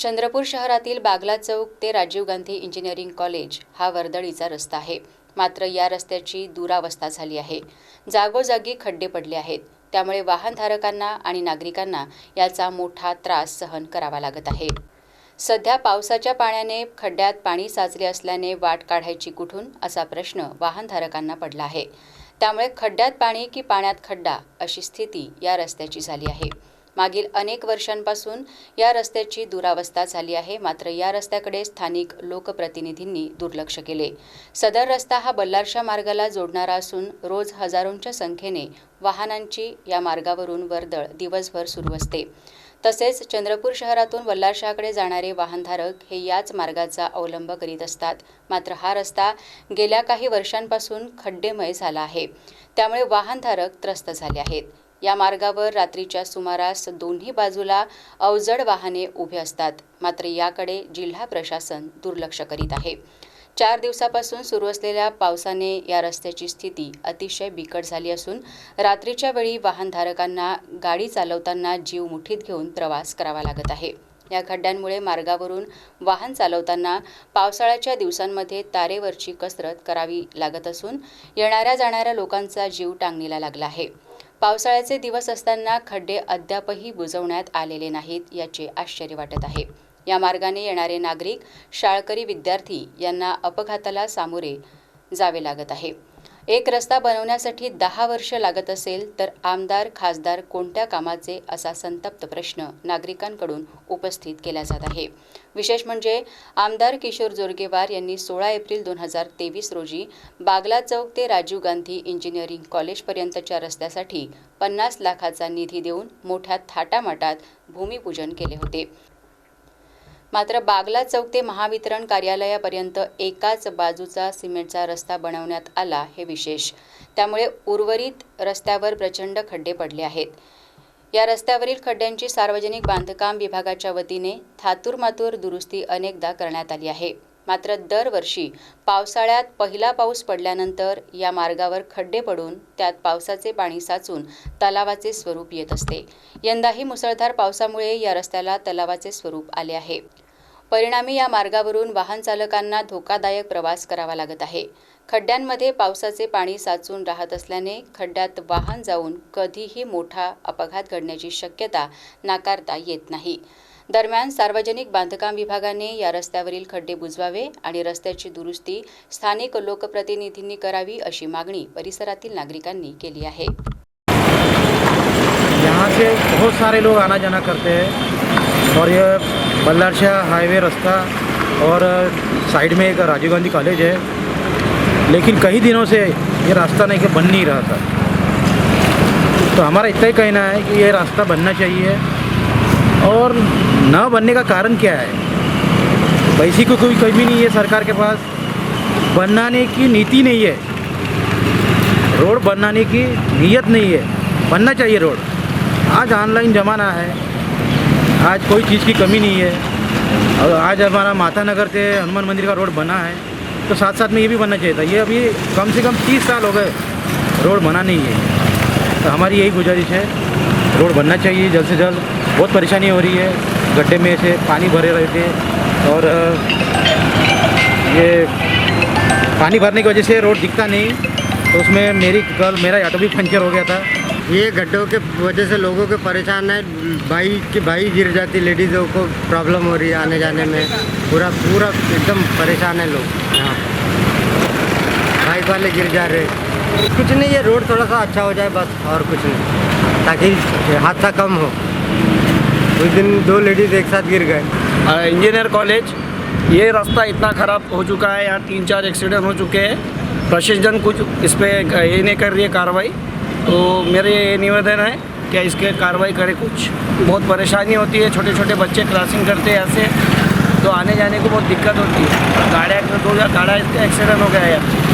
चंद्रपूर शहरातील बागला चौक ते राजीव गांधी इंजिनिअरिंग कॉलेज हा वर्दळीचा रस्ता आहे. मात्र या रस्त्याची दुरावस्था झाली आहे. जागोजागी खड्डे पडले आहेत. त्यामुळे वाहनधारकांना आणि नागरिकांना याचा मोठा त्रास सहन करावा लागत आहे. सध्या पावसाच्या पाण्याने खड्ड्यात पाणी साचले असल्याने वाट काढायची कुठून असा प्रश्न वाहनधारकांना पडला आहे. त्यामुळे खड्ड्यात पाणी की पाण्यात खड्डा अशी स्थिती या रस्त्याची झाली आहे. मागील अनेक वर्षांपासून या रस्त्याची दुरावस्था झाली आहे. मात्र या रस्त्याकडे स्थानिक लोकप्रतिनिधींनी दुर्लक्ष केले. सदर रस्ता हा बल्लारशा मार्गाला जोडणारा असून रोज हजारोंच्या संख्येने वाहनांची या मार्गावरून वर्दळ दिवसभर सुरू असते. तसेच चंद्रपूर शहरातून वल्लारशाकडे जाणारे वाहनधारक हे याच मार्गाचा अवलंब करीत असतात. मात्र हा रस्ता गेल्या काही वर्षांपासून खड्डेमय झाला आहे. त्यामुळे वाहनधारक त्रस्त झाले आहेत. या मार्गावर रात्रीच्या सुमारास दोन्ही बाजूला अवजड वाहने उभे असतात. मात्र याकडे जिल्हा प्रशासन दुर्लक्ष करीत आहे. चार दिवसापासून सुरू असलेल्या पावसाने या रस्त्याची स्थिती अतिशय बिकट झाली असून रात्रीच्या वेळी वाहनधारकांना गाडी चालवताना जीव मुठीत घेऊन प्रवास करावा लागत आहे. या खड्ड्यांमुळे मार्गावरून वाहन चालवताना पावसाळ्याच्या दिवसांमध्ये तारेवरची कसरत करावी लागत असून येणाऱ्या जाणाऱ्या लोकांचा जीव टांगणीला लागला आहे. पावसाळ्याचे दिवस असताना खड्डे अद्यापही बुजवण्यात आलेले नाहीत याचे आश्चर्य वाटत आहे. या मार्गाने येणारे नागरिक शाळकरी विद्यार्थी यांना अपघाताला सामोरे जावे लागत आहे. एक रस्ता बनवण्यासाठी दहा वर्ष लागत असेल तर आमदार खासदार कोणत्या कामाचे असा संतप्त प्रश्न नागरिकांकडून उपस्थित केला जात आहे. विशेष म्हणजे आमदार किशोर जोरगेवार यांनी सोळा एप्रिल दोन हजार तेवीस रोजी बागला चौक ते राजीव गांधी इंजिनिअरिंग कॉलेजपर्यंतच्या रस्त्यासाठी पन्नास लाखाचा निधी देऊन मोठ्या थाटामाटात भूमिपूजन केले होते. मात्र बागला चौक ते महावितरण कार्यालयापर्यंत एकाच बाजूचा सिमेंटचा रस्ता बनवण्यात आला हे विशेष. त्यामुळे उर्वरित रस्त्यावर प्रचंड खड्डे पडले आहेत. या रस्त्यावरील खड्ड्यांची सार्वजनिक बांधकाम विभागाच्या वतीने थातूरमातूर दुरुस्ती अनेकदा करण्यात आली आहे. मात्र दरवर्षी पावसाळ्यात पहिला पाऊस पडल्यानंतर या मार्गावर खड्डे पडून त्यात पावसाचे पाणी साचून तलावाचे स्वरूप येत असते. यंदाही मुसळधार पावसामुळे या रस्त्याला तलावाचे स्वरूप आले आहे. परिणामी या मार्गावरून वाहन चालकांना धोकादायक प्रवास करावा लागत आहे. खड्ड्यांमध्ये पावसाचे पाणी साचून राहत असल्याने खड्ड्यात वाहन जाऊन कधीही मोठा अपघात घडण्याची शक्यता नाकारता येत नाही. दरम्यान सार्वजनिक बांधकाम विभागाने या रस्त्यावरील खड्डे बुजवावे आणि रस्त्याची दुरुस्ती स्थानिक लोकप्रतिनिधींनी करावी अशी मागणी परिसरातील नागरिकांनी केली आहे. यहाँ से बहुत सारे लोग आना जाना करते हैं और यह बल्लारशाह हाईवे रास्ता और साइड में एक राजीव गांधी कॉलेज है लेकिन कई दिनों से ये रास्ता नहीं के बन नहीं रहा था। तो हमारा इतना ही कहना है कि ये रास्ता बनना चाहिए। और न बनने का कारण क्या है? पैसे की कोई कमी नहीं है सरकार के पास। बनाने की नीति नहीं है। रोड बनाने की नीयत नहीं है। बनना चाहिए रोड। आज ऑनलाइन ज़माना है। आज कोई चीज़ की कमी नहीं है। और आज हमारा माता नगर से हनुमान मंदिर का रोड बना है तो साथ साथ में ये भी बनना चाहिए था। ये अभी कम से कम तीस साल हो गए रोड बना नहीं है। तो हमारी यही गुजारिश है, रोड बनना चाहिए जल्द से जल्द। बहुत परेशानी हो रही है। गड्ढे में से पानी भरे रहते और ये पानी भरने की वजह से रोड दिखता नहीं। तो उसमें मेरी कल मेरा ऑटो भी पंचर हो गया था। ये गड्ढों के वजह से लोगों के परेशान है। भाई की भाई गिर जाती, लेडीज़ों को प्रॉब्लम हो रही है आने जाने में। पूरा पूरा एकदम परेशान है लोग यहाँ। बाइक वाले गिर जा रहे। कुछ नहीं, ये रोड थोड़ा सा अच्छा हो जाए बस, और कुछ नहीं। ताकि हादसा कम हो। उस दिन दो लेडीज़ एक साथ गिर गए। इंजीनियर कॉलेज ये रास्ता इतना ख़राब हो चुका है, यहाँ तीन चार एक्सीडेंट हो चुके हैं। प्रशासन कुछ इस पर ये नहीं कर रही है कार्रवाई। तो मेरे ये निवेदन है कि इसके कार्रवाई करे कुछ। बहुत परेशानी होती है छोटे छोटे बच्चे क्रॉसिंग करते हैं ऐसे। तो आने जाने को बहुत दिक्कत होती है। गाड़ियाँ दो गाड़ा इसका एक्सीडेंट हो गया है